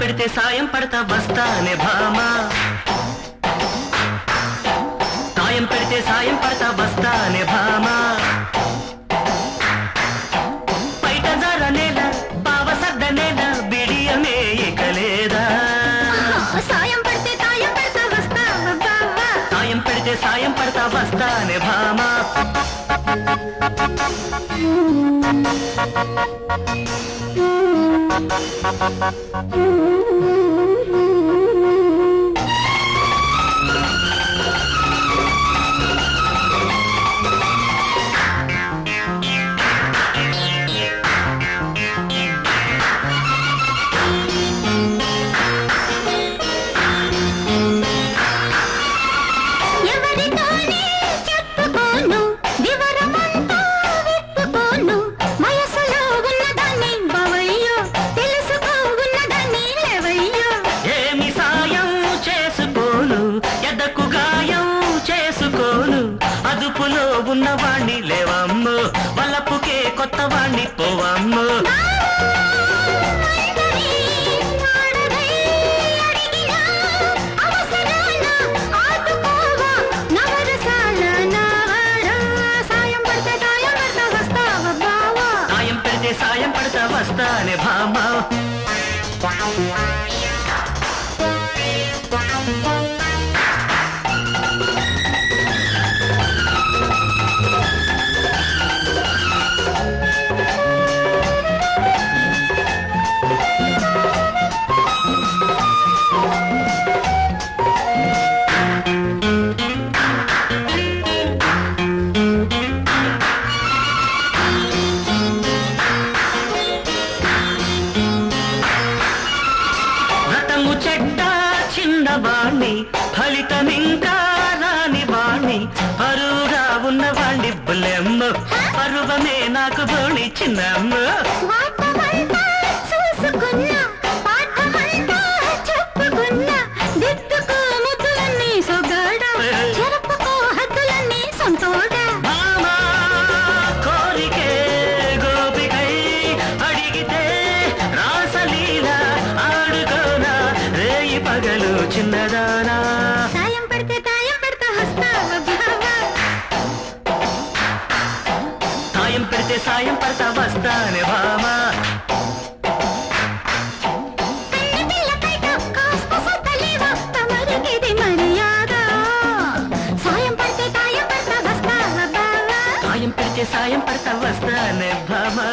పెడితే సాయం పడతా వస్తానే భామా. సాయం పెడితే సాయం పడతా వస్తానే భామా. బయట బావ బిడియమే ఇకలేదా సాయం పడితే తాయం పెడతా వస్తావా బావా? సాయం పెడితే సాయం పడతా వస్తానే భామా. Thank you. ఉన్నవాణ్ణి లేవమ్ము. వలపుకే కొత్త వాణ్ణి పోవమ్ము. సాయం పడతా వస్తానే భామా. చిన్నవాణ్ణి ఫలితమింకా రాని వాణ్ణి పరువుగా ఉన్నవాణ్ణి బుల్లెమ్మ పరువమే నాకు బోణి చిన్నమ్మ. వాటమంతా చూసుకున్నా కళ్ళు చిన్నదానా. సాయం పడితే తాయం పడతా వస్తాను సాయం పెడితే సాయం పడతా వస్తానే భామా సాయం పడతా వస్తానే భామా